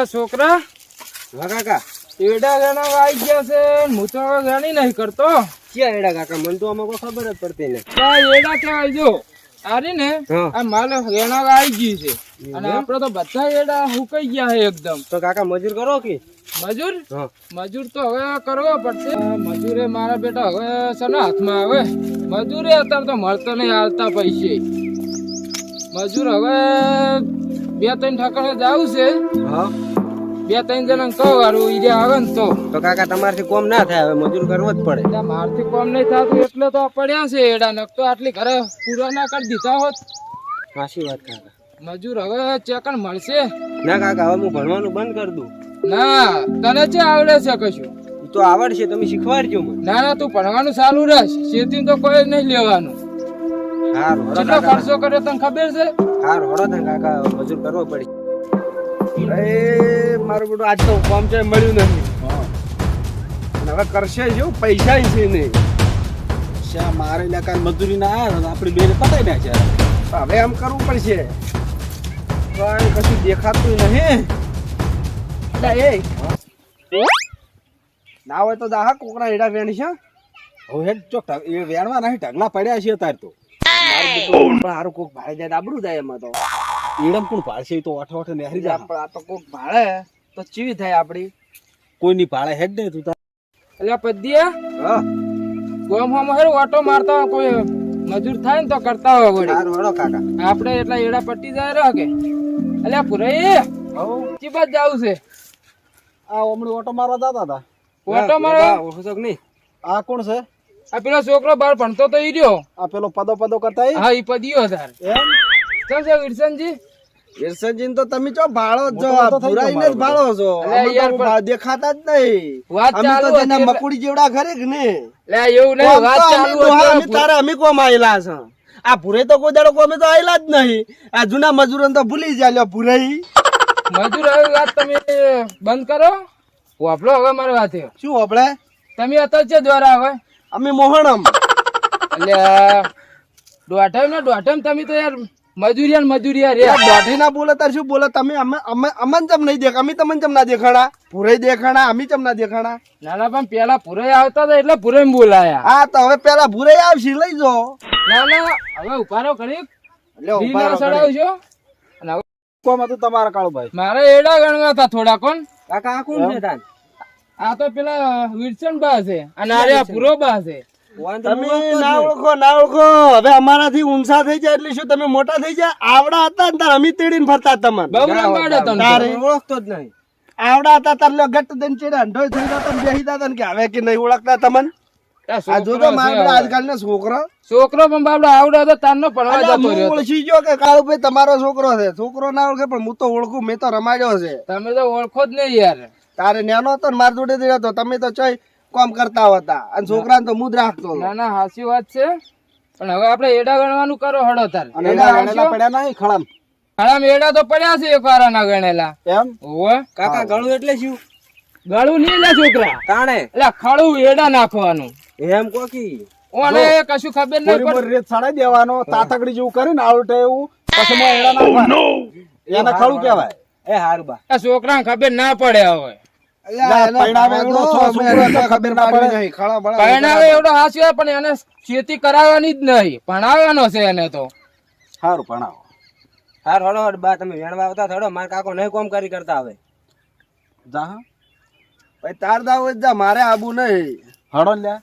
અલ્યા છોકરા. કાકા. એડા ગણા આવી ગયા છે હું તો જાણી નહીં કરતો. ક્યાં એડા કાકા? મને તો આમાં કોઈ ખબર જ પડતી નહીં. આ એડા કેવાય જો? આરી ને આ માલ રેણા આવી ગઈ છે. અને આપડે તો બધા એડા હુકાઈ ગયા છે એકદમ. તો કાકા મજૂર કરો કે? મજૂર? મજૂર તો હવે કરવો પડશે. મજૂરે મારા બેટા હવે સના હાથમાં આવે? મજૂરે અત્યારે તો મળતો નહીં આવતા પૈસે. મજૂર હવે બે ત્રણ ઠાકરે જાવું છે. હા. બે ત્રણ જણા કહો વારું ઈરે આવે ને તો. તો કાકા તમારથી કોમ ના થાય હવે મજૂર કરવો જ પડે. એટલે મારથી કોમ નહીં થતું એટલે તો પડ્યા છે એડા નક તો આટલી ઘરે પૂરા ના કરી દીધા હોત. સાચી વાત કાકા. મજૂર હવે ચેકણ મળશે. ના કાકા હવે હું ભણવાનું બંધ કરી દઉં. ના તને છે આવડે છે કશું. તો આવડશે તમે શીખવાડજો મને. ના ના તું ભણવાનું ચાલુ રહેશ શેતી તો કોઈ નહીં લેવાનું. કેટલો ખર્ચો કર્યો તને ખબર છે? હારું હળો ને કાકા મજૂર કરવો પડે. એ મારું બધું આજ તો કામ છે મળ્યું નથી. અને હવે કરશે જો પૈસા છે નહીં. શા મારે લ્યા મજૂરી ના આવ્યા આપડી બેને પતાઈ નાખ્યા હવે આમ કરવું પડશે. કઈ કશું દેખાતું નહીં. એટલે એ. ના હોય તો દાહા કોકના એડા વેણ છે હવે હેડ ચોક એ વેણવા નહીં ઢગલા પડ્યા છે તાર તો. પણ હારું કોક ભાડે જાય આબરું જાય એમાં તો. ઈડમ પણ પાડશે તો ઓઠે ઓઠે નેહરી જા આપણે આ તો કોક ભાડે તો ચીવી થાય આપડી. કોઈ ની હેડ ને તું એટલે પદ્યા હા. ગોમ હોમ હેર ઓટો મારતા હોય કોઈ મજૂર થાય ને તો કરતા હોય સારું કાકા. આપણે એટલા એડા પટ્ટી જાય રહ્યો કે? અલ્યા પુરાઈ હો ચીબા જાવું છે. આ હમણાં ઓટો મારવા જતા હતા ઓટો મારવા? નહીં? આ કોણ છે? આ પેલો છોકરો બાર ભણતો તો ઈ રહ્યો. આ પેલો પદો પદો કરતા? હા ઈ પદ્યો તાર. એમ? કેમ છે વિરસનજી? ઈર્ષદજીને તો તમે ચો ભાળો જ જો મોટો ભુરાઈને જ ભાળો છો. અમે તો યાર દેખાતા જ નહીં. વાત ચાલુ તો તેના મકુડી જેવડા ઘરે કે ને? લે એવું નહીં વાત ચાલુ અમે તારે અમે કોમ આયેલા છે? આ ભુરે તો કોઈ દાડો કોમે તો આયેલા જ નહીં. આ જૂના મજૂરોને તો ભૂલી જાય લ્યો ભુરાઈ. મજૂર હવે વાત તમે બંધ કરો. વાપરો હવે મારી વાત. શું આપણે તમે અત્યારે છે દ્વારા હવે. અમે મોહણમ. એટલે દોઢમ ને દોઢમ તમે તો યાર મજૂરિયા ને મજૂરિયા રે દોઢી ના બોલે તાર શું બોલે? તમે અમે અમે અમન ચમ નહીં દેખ અમે તમને ચમ ના દેખાણા પૂરે દેખાણા અમે ચમ ના દેખાણા? નાના પણ પેલા પૂરે આવતા હતા એટલે પૂરે બોલાયા. હા તો હવે પેલા પૂરે આવશે લઈ જાઓ ના ના હવે ઉભારો કરી એટલે રી ઊભા ના રહો ઘડી. સડાવજો અને હવે કોમ હતું તમારા કાળુભાઈ મારે એડા ગણવા હતા થોડા કોણ કાકા કોણ છે તાન? આ તો પેલા વિરસન બા છે. અને આ પૂરો બા છે. તમે ના ઓળખો ના ઓળખો. હવે અમારાથી ઊંચા થઈ જાય એટલે શું? તમે મોટા થઈ જાય? આવડા હતા ને તાર અમી તેડીને ફરતા તમને બહુ રંગાડો તને તો. તારે? ઓળખતો જ નહીં. આવડા હતા તાર લ્યો ગટ્ટ દઈને ચેડા અંઢોય થઈ જતા બેસી જતા કે હવે કે નહીં ઓળખતા તમને? છોકરો પણ બાપડો આવડો હતો તારનો ભણવા જતો રહ્યો. ઓળખી ગયો કે કાળુભાઈ તમારો છોકરો છે? છોકરો ના ઓળખે પણ હું તો ઓળખું મેં તો રમાડ્યો છે. તમે તો ઓળખો જ નહીં યાર. તારે નેનો હતો ને માર જોડે જ હતો. તમે તો ચઈ કોમ કરતા હતા. અને છોકરાને તો મુદ રાખતો ના ના હાસી વાત છે. પણ હવે આપણે એડા ગણવાનું કરો હડો તારે. અને એડા ગણેલા પડ્યા નહીં ખળામ. ખડામાં એડા તો પડ્યા છે એક વાર ના ગણેલા. એમ? ઓવે કાકા ગણું એટલે શું? ગળું નહીં લે છોકરા. તાણે? એટલે ખળું એડા નાખવાનું. એમ કોકી? ઓને કશું ખબર નહીં પણ મોરી રેત સડાઈ દેવાનો તાતકડી જેવું કરીને આવટે એવું પછી એડા નાખવાનું એને ખળું કહેવાય. એ હારું બા. છોકરાને ખબર ના પડે હવે. અલ્યા, એને પૈણાવે એવડો છો અમે છોકરો એને તો ખબર ના પાડવી પડે. નહીં. ખળા બળા પરણાવે એવડો હાસ્યો પણ એને ખેતી કરાવવાની જ નહીં. ભણાવવાનો છે એને તો. સારું ભણાવો. હાર હળો બા તમે વેણવા આવતા થોડો માર કાકો નહીં કોમ કરી કરતા હવે. જા ભાઈ તાર દાવ જ જા મારે આબુ નહીં. હળો લ્યા.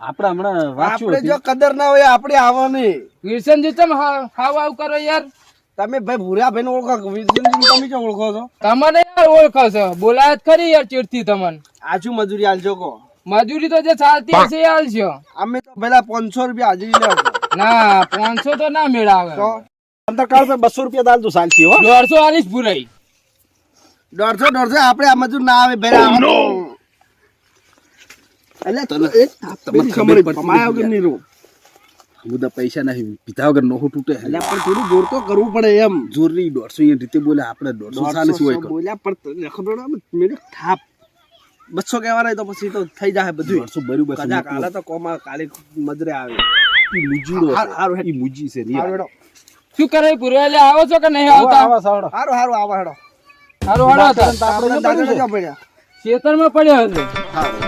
આપણે હમણાં વાંચ્યું જો કદર ના હોય આપણે આવવાની. વિરસનજી હા- હાવ આવ કરો યાર? તમે ભાઈ ભૂરા ભાઈ ઓળખો તમે કેમ ઓળખો છો? તમને યાર ઓળખો છો. બોલાય ખરી યાર ચીડથી તમને. આજુ મજૂરી આલજો કો મજૂરી તો જે ચાલતી હશે એ આલજો. અમે તો પેલા પાંચસો રૂપિયા હાજરી લેવો ના પાંચસો તો ના મેળાવે. તો અંદર કાળ પે બસો રૂપિયા દાલ તો ચાલતી હો. દોઢસો આલીશ ભૂરાઈ. દોઢસો દોઢસો આપણે આ મજૂર ના આવે ભેરા એટલે તને એક તમને ખબર ખબર પડતી કમાયા નથી વગર નહીં રહું. બધા પૈસા નહીં પીધા વગર નોહું તૂટે એટલે પણ થોડું જોર તો કરવું પડે એમ. જોરની દોઢસો અહીંયા રીતે બોલે આપણે દોઢસો ચાલીસ હોય બોલ્યા પણ તને ખબર ના થાપ. બસો કહેવાના તો પછી તો થઈ જાય બધું દોઢસો બર્યું બસ કાલે તો કોમા કાલે મજરે આવે. ઈ મુજીડો હારું, હારું, છે. ઈ મુજી છે હારું શું કરે પુરવા આવો છો કે નહીં આવતા? આવો સાડો હારું હારો આવો હેડો. હારો હાલો આપણે દાદા ક્યાં પડ્યા. ખેતરમાં પડ્યો હશે. આ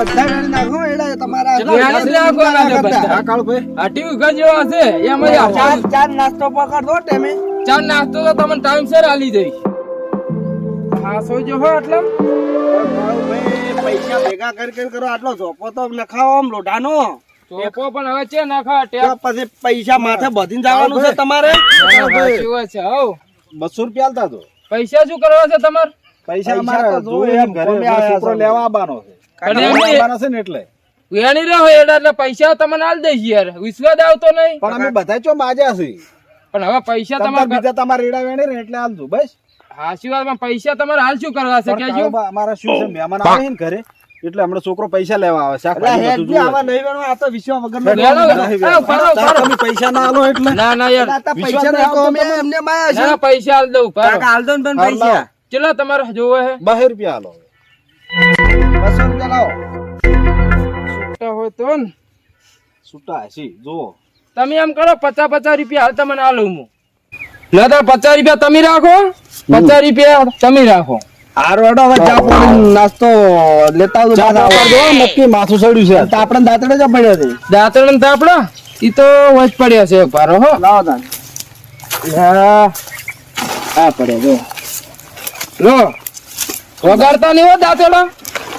બધા વેણી નાખો એડા તમારા વેણી જ નાખો એના તો બધા. હા કાળુભાઈ આટી ઉઘા જેવા હશે એમાં જ ચાર ચાર નાસ્તો પકડ ટેમે. ચાર નાસ્તો તો તમને ટાઈમસર આલી દઈશ. હાસો જો હો એટલે પૈસા ભેગા કરી કરી કરો આટલો ઝોપો તો નખાવો આમ લોઢાનો. ચોપો પણ હવે છે નાખા ટેપ પછી પૈસા માથે બધીને જવાનું છે તમારે? છે. બસો રૂપિયા આલતા તો. પૈસા શું કરવા છે તમારે? પૈસા અમારા તો ઘરે છોકરો લેવા આવવાનો છે. છે ને એટલે. વેણી રહ્યો એટલે એટલે પૈસા તમને આલ દઈશ યાર. વિશ્વાસ આવતો નહીં. પણ અમે બધા ચો માજ્યા છે પણ હવે પૈસા તમારે તમારે બીજા તમારે રેડા વેણે ને એટલે આલજો બસ. હાચી વાત પૈસા તમારે હાલ શું કરવા છે કેજો અમારા શું છે મહેમાન આવે છે ને ઘરે? એટલે હમણાં છોકરો પૈસા લેવા આવે નહીં વેણો, આ તો વિશ્વા. તમે પૈસા ના આલો એટલે. ના ના યાર. પૈસા એમને માયા છે. હાલ દઉં કાકા, પણ પૈસા. લાવો. તમારે જોવે હે. બહાર રૂપિયા આલો. બસો રૂપિયા છૂટા હોય તો ને. છૂટા હસી જુઓ. તમે એમ કરો પચાસ પચાસ રૂપિયા હાલ તમને આલું હું. ના તો પચાસ રૂપિયા તમે રાખો. પચાસ રૂપિયા તમે રાખો. આરોડો હવે ચા પાણી નાસ્તો લેતા આવજો ચા પાછા. નક્કી માથું સડ્યું છે. તો આપણે દાંતડે જ પડ્યા છે. દાંતણ તો આપડે ઈ તો વચ પડ્યા છે એક ભારો હો. લાવો તાન આ પડ્યા જો લો. વગાડતા નહીં હો દાંતેડા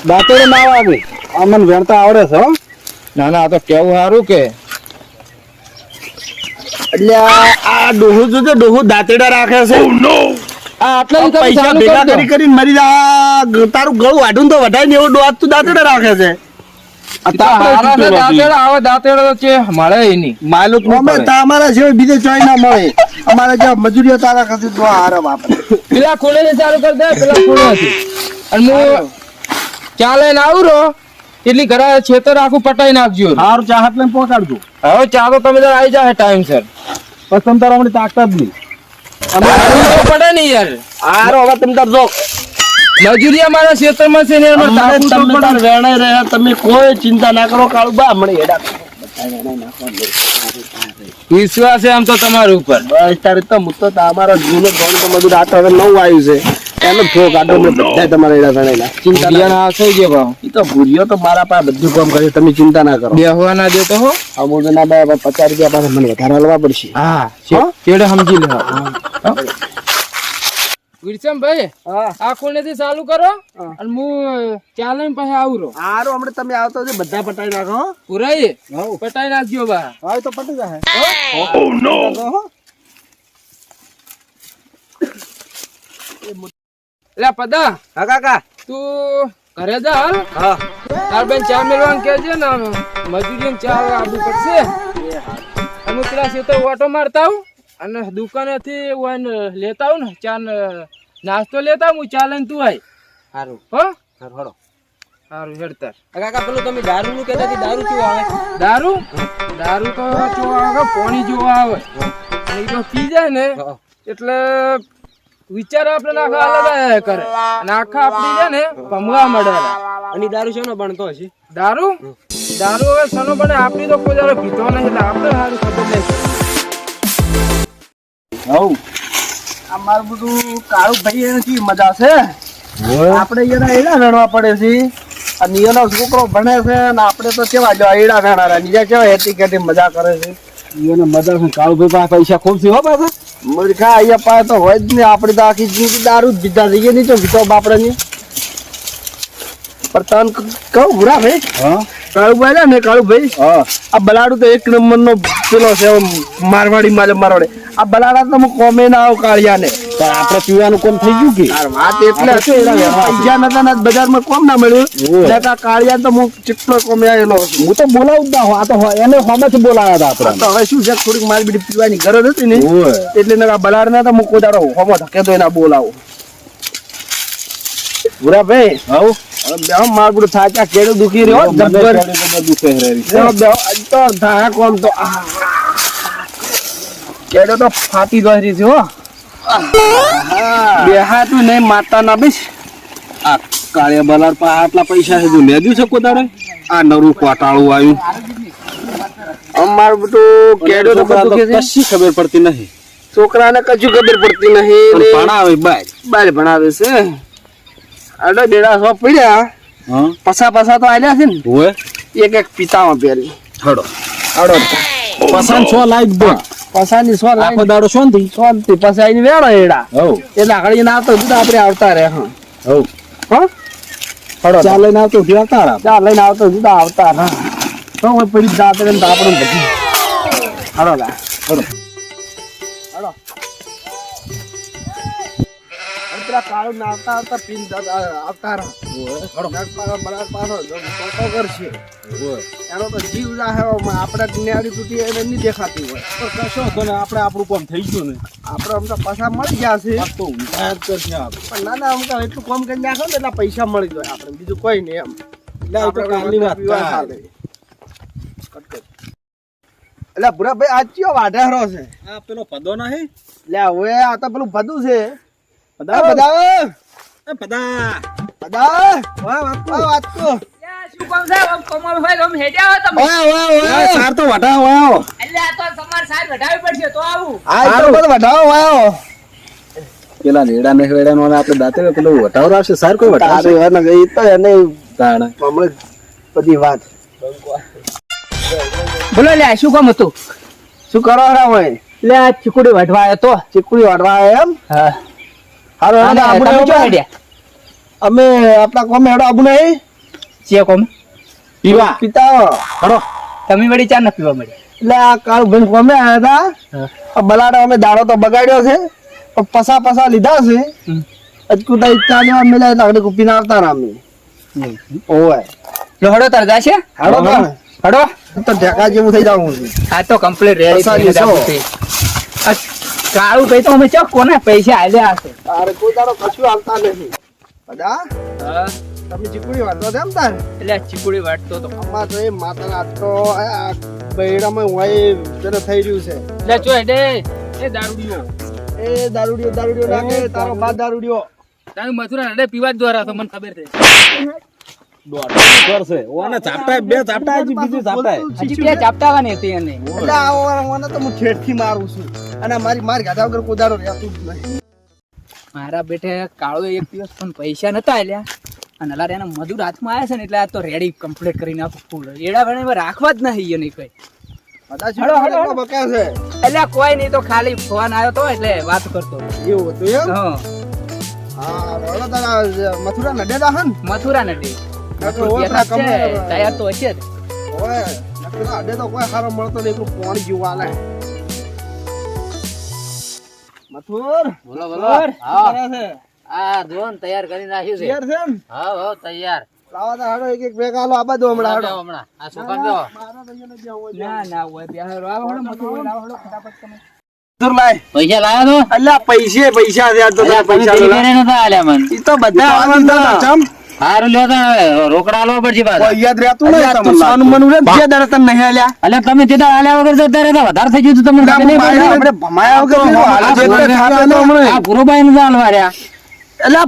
દાંતેડે ના આવે. અમને વેણતા આવડે છે ના ના આ તો કેવું સારું કે? એટલે આ ડોહુ ડોહું જોજો ડોહુ દાંતેડા રાખે છે. આ આટલા જ પૈસા ભેગા કરી કરી કરીને મરી જા તારું ગળું વાઢું તો વધાય ને એવું ડોહાત તું દાંતેડા રાખે છે. આ દો તાપડે હારા છે તૂટેલો છે. દાંતેડા આવા દાંતેડા તો છે મળે ય નહીં. માયલું જ નહીં અમે પડે. તમારા જેવા બીજે ચોઈ ના મળે. અમારે જ્યાં મજૂરીઓ તારા ખાતે હારો વાપરે પેલા થી ચાલુ કરી દે પેલા ખોલે અને હું ચાલે ને આવું રહો. એટલી ઘરે છેતર આખું પટાઈ નાખજો. હારું ચાહત લઈને પહોંચાડજો. હવે ચા તો તમે જરા આવી જાય ટાઈમ સર. પસંદ તમે તારા હમણાં તાકાત નહીં. પડે ને યાર. હારો હવે તમે તાર જો. મજૂરી અમારા ક્ષેત્રમાં છે ને એમાં અમારે તો તમને પડે. રહ્યા. તમે કોઈ ચિંતા ના કરો કાળુ બા હમણાં હેડા. વિશ્વાસ છે આમ તો તમારા ઉપર. બસ તારે તો હું તો તમારો જૂનો ધોન તો બધું રાત હવે નવું આવ્યું છે. એનો થો કાઢો મેં બધા તમારા એડા વેણાયેલા ચિંતા ના ભૂરિયાના હાથ થઈ ગયા ભાવ એ તો ભૂરિયો તો મારા પાસે બધું કામ કરે તમે ચિંતા ના કરો. બેહવા ના દેતો હો. અમુક ના બે પચાસ રૂપિયા પાસે મને વધારે હલવા પડશે. હા હો? છેડે સમજી લે. વિરસમભાઈ હા. આ ખૂણેથી ચાલુ કરો અને હું ચાલે પછી આવું રહો હારું હમણાં તમે આવતો છો બધા પટાઈ નાખો હો. પુરાઈ હઉ. પટાઈ નાખજો બા. હા? એ તો પટી જાય એટલે પદા. હા કાકા. તું ઘરે જા હા. તાર બેન ચા મેળવાનું કહેજે ને મજૂરી ચા આપવું પડશે. અમે પેલા સીધો ઓટો મારતા આવું. અને દુકાનેથી ઓય લેતા આવું ને ચા નાસ્તો લેતા હું ચા લઈને તું આય. સારું હો? સારું હળો સારું હેડતાર કાકા પેલું તમે દારૂ નું કહેતા દારૂ કેવું આવે? દારૂ? દારૂ તો જોવા આવે પાણી જોવા આવે. એ તો પી જાય ને. એટલે વિચાર આપણે નાખા અલગ કરે. નાખા આપડી છે ને ભમવા મળે અને દારૂ શેનો બનતો હશે? દારૂ? દારૂ હવે સનો બને? આપણી તો કોઈ દાડો પીતો નહીં એટલે આપણે સારું ખબર નહીં. હઉ આ મારું બધું કાળું ભાઈ એને કેવી મજા છે આપણે એના એડા વેણવા પડે છે. અને એનો છોકરો ભણે છે અને આપણે તો કેવા જો એડા વેણારા નીચે કેવા હેતી કેટી મજા કરે છે. એને મજા છે કાળુભાઈ પાસે પૈસા ખૂબ છે હો પાછા. મૂર્ખા અહીંયા પાસે તો હોય જ નહીં. આપણે તો આખી જિંદગી દારૂ જ પીતા જઈએ નહીં તો પીતો બાપડે ની પણ તને કહું, ભૂરા ભાઈ. હા? કાળુભાઈ છે ને કાળુભાઈ આ બલાડું તો એક નંબર નો પેલો છે મારવાડી માલે મારવાડે. આ બલાડા તો હું કોમે ના આવ કાળિયા ને પણ આપણે પીવાનું કોમ થઈ ગયું કે? વાત એટલે. પૈસા નતા ને બજારમાં કોમ ના મળ્યું. ઓય. કાળિયા તો હું ચીટલો કોમે આવેલો હું તો બોલાવું જ ના આ તો એને હોમેથી બોલાવ્યા હતા આપણે તો હવે શું છે? થોડીક મારી બીડી પીવાની ગરજ હતી ને. એટલે આ બલાડ ના તો હું કોઈ દાડો હોમો ધકે તો એના બોલાવું. ભૂરા ભાઈ હવે બેહો મારું થાચા કેડું દુખી રહ્યો જબ્બર. દુખે છે બેહો બેહો આજ તો થાય કોમ તો કેડો તો ફાટી ગઈ રહી છે હો. બેહાતું નહીં માતા ના બીશ આ કાળિયા બલાર પાસે આટલા પૈસા છે તું લેદ્યું છે કોદાડે આ નરું કોટાળું આવ્યું. અમારું બધું કેડો તો. કશી ખબર પડતી નહીં. છોકરાને કશું ખબર પડતી નહીં ભણાવે બાર બાર ભણાવે છે. આડો બેડા સો પડ્યા. હા? પસા પસા તો આલ્યા છે ને. હોય એક એક પિતામાં પહેરી. હડો. આડો પસાન છો લાઈક દો. પસાની સો આખો લાઈન દાડો શાંતિ શાંતિ પસા આઈને વેળો એડા હો એટલે આગળ ના આવતો સુધી આપણે આવતા રહે હા. હો હા? હડો. ચાલે ના આવતો ત્યાં રહે. ચા લઈને આવતો સુધી આવતા રહે તો પડી દાતરે ને આપણે બધી. હડો લા. હડો. પેલા કાળું ના આવતા આવતા પીન આવતા રહે. હડો બરાબર પાછો ફોટો કરશે એનો તો જીવ રાહે આપણે જ્ઞાની તૂટી એને નહીં દેખાતી હોય. તો કશો તો ને આપણે આપણું કામ થઈ ગયું ને. આપણે અમને પાછા મળી ગયા છે. તો ઊંઘાય કરશે પણ ના ના આમ એટલું કોમ કરી નાખો ને એટલે પૈસા મળી જાય આપણે. બીજું કોઈ નહીં એમ. એટલે આ કાલની વાત ચાલે. એટલે ભૂરાભાઈ આજ ચિયો વાઢારો છે. આ પેલો પદો નહીં? એટલે હવે આ તો પેલું ભદું છે. પદા બધા. એ પદા વાહ વાત તો શું કામ છે? કમળ હોય આમ હેડ્યા હોય તમે. વાહ વાહ એ વાહ સાર તો વઢા વાયો એટલે આ તો તમારે સાહેબ વઢાવી પડશે તો આવું. આ તો બધું વાહ પેલા નેડા ને વેડા નો આપણે દાંતે પેલો વટાવર આવશે? સાર કોઈ વટાવશે તારે એને ગઈ તો એને તાણ. હમણાં બધી વાત. બોલો લે શું કામ હતું? શું કરો રા હોય લે આ ચીકુડી વઢવા આવ્યો તો. ચીકુડી વઢવા આયા એમ? હા. હારો અને આપણે તમે આઈડિયા અમે આપણા કોમે હેડો આબુ ચે કોમ? પીવા. પીતા હડો તમે વળી ચા ન પીવા મળે એટલે આ કાળ ભંગ કોમે આવ્યા હતા. આ બલાડા અમે દાડો તો બગાડ્યો છે. પણ પસા પસા લીધા છે. અજકુતા ઈચ્છા લેવા મળ્યા એટલે આગળ કુપી આવતા રામે અમે. ઓય લો હડો તાર જાશે? હડો હડો તો ઢેકા જેવું થઈ જવું છે. આ તો કમ્પ્લીટ રેડી પસાડી છો. કાળું ભાઈ તો અમે ચો કોને પૈસા આલ્યા હશે? તારે કોઈ તારો કશું આવતા નથી. બધા? તમે ચીકુડી વાળતો તેમ તાર? એટલે ચીકુડી વાટતો તો. અમાર તો એ માતા આટલો આ બૈડામાં હોય પેલો થઈ રહ્યું છે. એટલે જો હેડે એ દારૂડિયો એ દારૂડિયો દારૂડિયો નાખે તારો બા દારૂડિયો તારું મથુરા પીવા જ દ્વારા તો મને ખબર છે. મારું છું. અને મારી મારી ગાધા વગર કોઈ દાડો રહેતું જ નહીં. મારા બેઠે કાળો એક દિવસ પણ પૈસા નતા આલ્યા. અને અલાર એના મજૂર હાથમાં આવ્યા છે ને એટલે આ તો રેડી કમ્પ્લીટ કરી નાખું ફૂલ એડા વેણે રાખવા જ નહીં એને કઈ. એટલે કોઈ નહીં તો ખાલી ફોન આવ્યો તો એટલે વાત કરતો એવું હતું મથુરા નડે મથુરા નથી તૈયાર તો હશે જ. ઓય અડે તો કોઈ સારો મળતો નહીં એટલું પોણી જેવું આલે મથુર? બોલો મથુર, શું આ જોન તૈયાર કરી નાખ્યું તૈયાર છે હા હા તૈયાર. લાવો તો હાડો એક એક ભેગા હાલો આ બાજુ હમણાં હાડો હમણાં. આ શું મારા તો અહીંયા નથી આવું હોય. ના ના હોય ત્યાં લાવો હળો મથુર લાવો હળો ફટાફટ તમે. પૈસા લાયા તો અલ્યા પૈસે પૈસા છે તો પૈસા તો બધા. હારું લ્યો તો રોકડા આલવા પડશે કોઈ યાદ રહેતું નહીં તું સોનું મનું રે જે દાડે તને નહીં આલ્યા. એટલે તમે તે આલ્યા વગર જતા રહેતા વધારે થઈ ગયું તમને ખબર નહીં પડી? આપણે ભમાયા વગર હાલે છે એટલે થાતો તો આ ગુરુભાઈ નું હાલવા રહ્યા. એટલે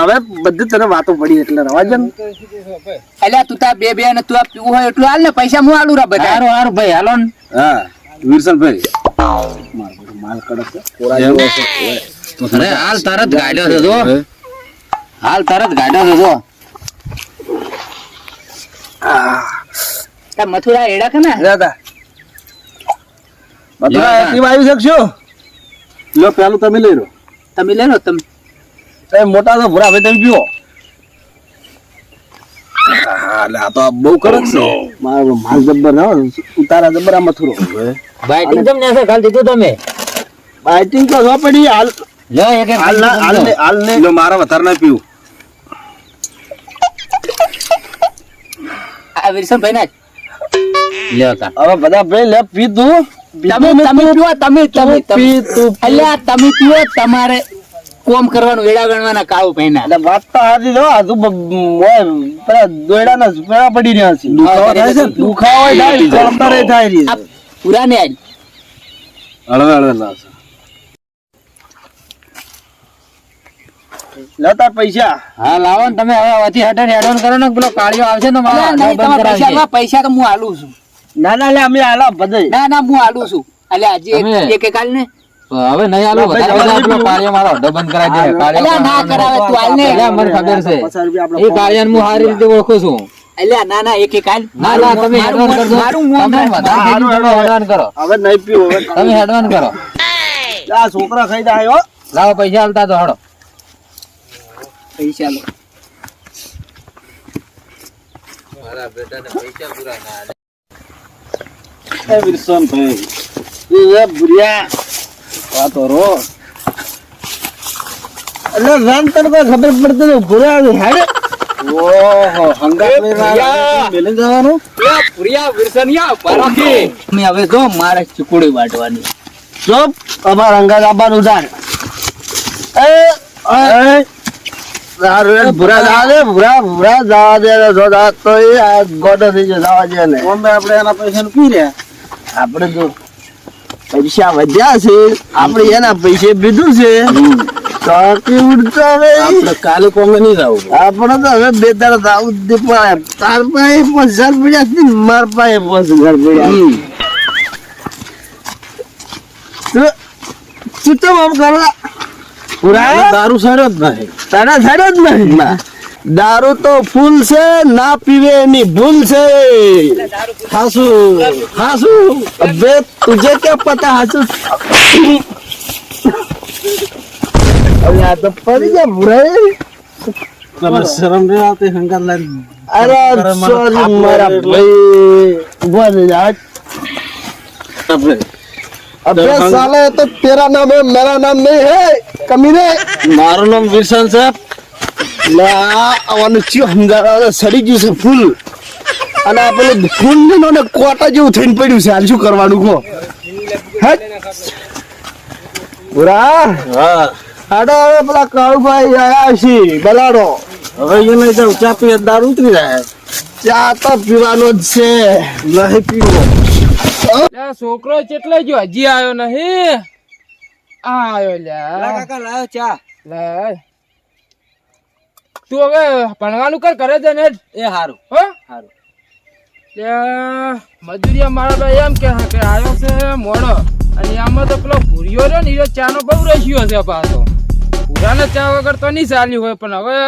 હવે બધી તને વાતો પડી એટલે રવાજ એટલે તું તા બે બે ને તું આ પીવું હોય એટલું હાલ ને પૈસા હું આલું રા બધા. હારું હારું ભાઈ હાલો ને. હા વિરસનભાઈ. માલ કડક કોરા જેવો હાલ તરત ગાડ્યો છે જો. હાલ તરત ગાડ્યો છે જો. મથુરા એડા કે ને? દાદા. મથુરા એક્ટિવ આવી શકશો? લો પેલું તમે લઈ લો. તમે લે લો તમે. એ મોટા તો ભૂરા ભાઈ તમે પીવો હા આ તો આ બહુ કડક છે. મારો માલ જબ્બર ના ઉતારા જબ્બર આ મથુરો. બાઇટિંગ તમને ને કાલ દીધું તમે. બાઇટિંગ તો જો પડી. હાલ. લો એક હાલ હાલ ને હાલ ને. લો મારા વધારે ના પીવું. આ વિરસન ભાઈ ના લ્યો હવે બધા ભાઈ લે પીધું. તમે તમે પીવો તમે તમે પી તું તમે પીવો તમારે કોમ કરવાનું એડા ગણવાના કાળું પૈના એટલે વાત તો હાજી જો પેલા પેલા પડી રહ્યા છે. દુખાવો થાય છે? દુખાવો થાય જવાબદારી થાય રહી પૂરા ને આજ. હળવે હળવે લાવશે. લેતા પૈસા? હા લાવો ને તમે હવે વધી હટે હેડોન કરો ને પેલો કાળિયો આવશે તો મારો હાથો બંધ કરાવશે. પૈસા તો હું આલું છું. ના ના લે અમે આલા બધે. ના ના હું આલું છું. એટલે આજે એક એક હાલ ને. હવે નહીં આલો દે. મારો અડ્ડો બંધ કરાવી દે અલ્યા ના કરાવે તું આલ ને અલ્યા, મને ખબર છે. પચાસ રૂપિયા આપણે એ કાળિયાને હું સારી રીતે ઓળખું છું. અલ્યા ના ના એક એક હાલ ના ના તમે મારું હેડવાન કરજો. મારું મોં તમે વધારે હારું, હેડવાન કરો. હવે નહીં પીવું તમે હેડવાન કરો. આ છોકરા ખાઈ જાય હો. લાવો પૈસા હાલતા તો હડો પૈસા લો. મારા બેટાને પૈસા પૂરા ના એ વિરસન ભાઈ એ બુરિયા વાતો રો. એટલે રામ તને કોઈ ખબર પડતી નહીં બુરિયા હેડે. ઓહો હંગાત મેલે જવાનું? પુરિયા વિરસનિયા પરાખી મે હવે જો મારે ચીકુડી વાટવાની. જો અમાર અંગાત આવવાનું ઉધાર એ એ તારું ભૂરા જવા ભૂરા ભૂરા જવા દે ને જો જાત તો એ આ ગોડો થઈ જાય જવા દે ને. આપણે એના પૈસા પી રહ્યા. આપણે જો પૈસા વધ્યા છે. આપણે એના પૈસે બીધું છે. તો કેવું હવે આપણે કાલે કોંગે નહીં જવું. આપણે તો હવે બે દાવું જ નહીં તાર પાસે પૈસા પડ્યા છે માર પાસે પડ્યા તું તું તો આમ કરવા પુરા દારૂ સડ્યો જ નહીં તારા સડ્યો જ નહીં ના. દારૂ તો ફૂલ છે ના પીવે એની ભૂલ છે. હાસુ હાસુ. અબે તુજે કે પતા હાસુ? અરે આ તો પડી જા ભુરાઈ શરમ રે આવતી? હંગાત લાઈન અરે સોરી મારા ભાઈ. ઊભા થઈ જા अबे साले तो तेरा नाम है मेरा नाम नहीं है कमीने મારું નામ વિરસન છે લે આ આવવાનું ચિયો સમજાવે સડી ગયું છે ફૂલ અને આ પેલું ફૂલ ને ને કોટા જેવું થઈને પડ્યું છે હાલ શું કરવાનું કહો હટ બુરા હા હાડો હવે પેલા કાળુભાઈ આયા છે બલાડો હવે એને જાવ ચા પીએ દારૂ ઉતરી જાય ચા તો પીવાનો જ છે નહીં પીવો લ્યા, છોકરો ચેટલે ગયો? હજી આવ્યો નહીં? આવ્યો લ્યા કાકા લાયો ચા. લે. તું હવે ભણવાનું કર કરે છે ને એ હારું. હો? હારું. ત્યાં મજૂરિયા મારા ભાઈ એમ કે કે આવ્યો છે મોડો. અને આમાં તો પેલો ભૂરિયો રહ્યો ને એ ચાનો બહુ રસ્યો છે પાછો. ભૂરાને ચા વગર તો નહીં ચાલ્યું હોય પણ હવે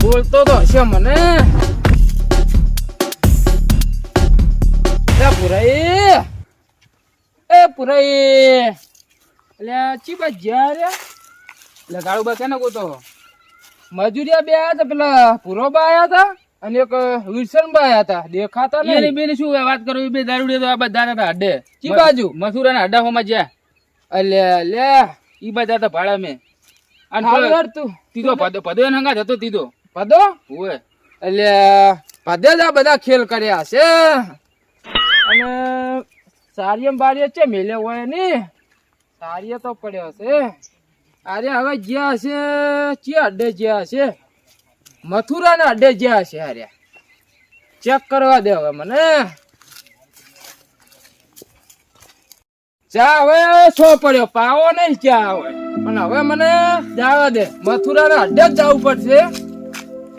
બોલતો તો હશે મને. એ ભૂરાઈ એ ભૂરાઈ એટલે ચી બા જ્યાં રે એટલે ગાળું બા કેને ગોતો? મજૂરિયા બે આયા હતા પેલા પૂરો બા આયા હતા અને એક વિલ્સન બા આયા હતા. દેખાતા ને એની બેની શું વાત કરો? બે દારૂડિયા તો આ બધા ના અડે ચી બાજુ? મથુરાના અડ્ડા હોમાં જ્યાં. અલે લે. ઈ બધા તો ભાડા મેં અને તું. તીધો પદો પદો એના હંગાત જતો તીધો પદો? ઓય. એટલે પદે જ આ બધા ખેલ કર્યા છે. અને સારિયમ બારીએ છે, મેલે હોય ને સારીએ તો પડ્યો છે. અરે હવે જ્યાં છે ક્યાં અડ્ડે જ્યાં મથુરા મથુરાના અડ્ડે જ્યાં છે, અરે. ચેક કરવા દે હવે મને. ચા હવે સો પડ્યો? પાવો નહીં ચા હવે. પણ હવે મને જવા દે. મથુરાના અડ્ડે જ જવું પડશે.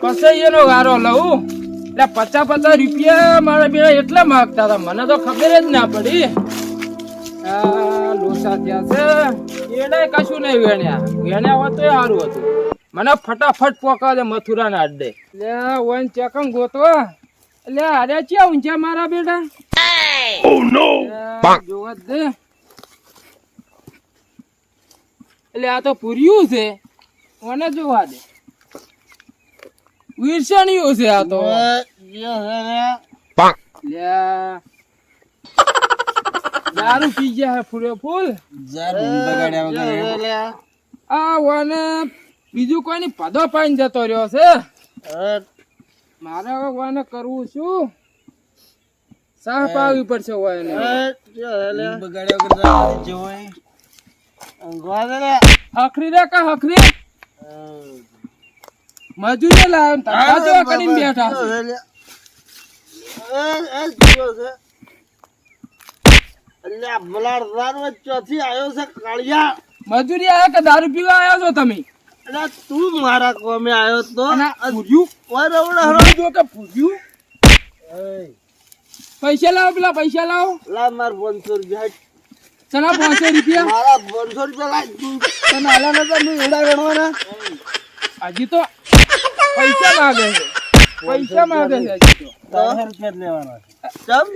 પછી એનો વારો લઉં. એટલે પચાસ પચાસ રૂપિયા મારા બેડા એટલા માગતા હતા. મને તો ખબર જ ના પડી. લોસા ત્યાં છે. એને કશું નહીં વેણ્યા. વેણ્યા હોત તો સારું હતું. મને ફટાફટ પોકા દે મથુરા ના અડ્ડે એટલે વન ચેકમ ગોતો. એટલે અરે ક્યાં ઊંચા મારા બેટા? એટલે જોવા દે. એટલે આ તો પૂર્યું છે. મને જોવા દે. વિરસણિયું છે આ તો. દારૂ પી ગયા હે ફૂલે ફૂલ. આ વાને બીજું કોઈ ની પદો પાઈને જતો રહ્યો છે. મારે હવે વાને કરવું શું? સાહ પાવી પડશે વાને. હખરી રે કા હખરી? મજૂરી લાવ કરીને બેઠા આવ્યો કે દારૂ પીવા આવ્યા છો તમે? તું મારા કોમે આવ્યો તો. પૂર્યું પૈસા લાવો પેલા પૈસા લાવો. લા માર 500 રૂપિયા. ચના પાંચસો રૂપિયા. મારા 500 રૂપિયા તું. તને હાલા નતા હું એડા ગણવાના હજી તો પૈસા માંગે છે. પૈસા માંગે છે હજી તો. રૂપિયા લેવાના ચમ?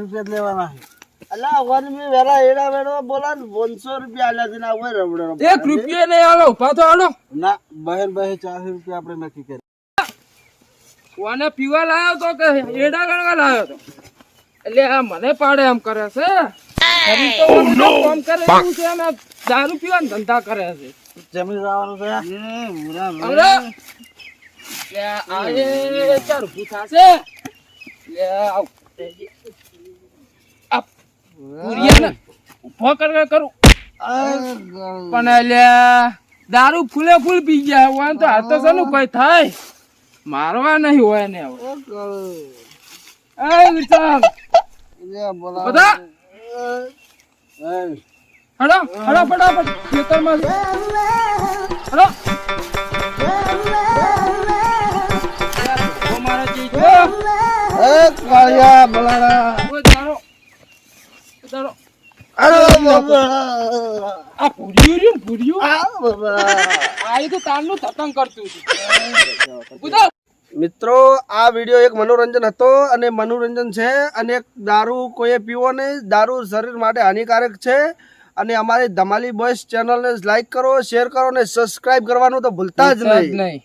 રૂપિયા લેવાના અલા વન મે એડા વેડવા બોલા ને 500 રૂપિયા આલ્યા છે રબડો એક રૂપિયા નહીં આલો ઊભા તો આલો. ના બહેર બહેર 400 રૂપિયા આપણે નક્કી કરી કોને પીવા લાયો તો કે એડા ગણવા લાયો તો? એટલે આ મને પાડે એમ કરે છે. ખરી તો ઓલું કામ કરે છે અને દારૂ પીવાના ધંધા કરે છે. જમી જવાનું છે? પણ દારૂ ફૂલે ફૂલ પી ગયા હોય તો આ તો શું કોઈ થાય? મારવા નહીં હોય ને હવે. બધા? હડો હડો ફટાફટ ખેતરમાં હડો મિત્રો આ વીડિયો એક મનોરંજન હતો અને મનોરંજન છે અને દારૂ કોઈએ પીવો નહીં. દારૂ શરીર માટે હાનિકારક છે. અને અમારી ધમાલી બોયસ ચેનલને લાઈક કરો શેર કરો અને સબસ્ક્રાઇબ કરવાનું તો ભૂલતા જ નહીં. નહીં.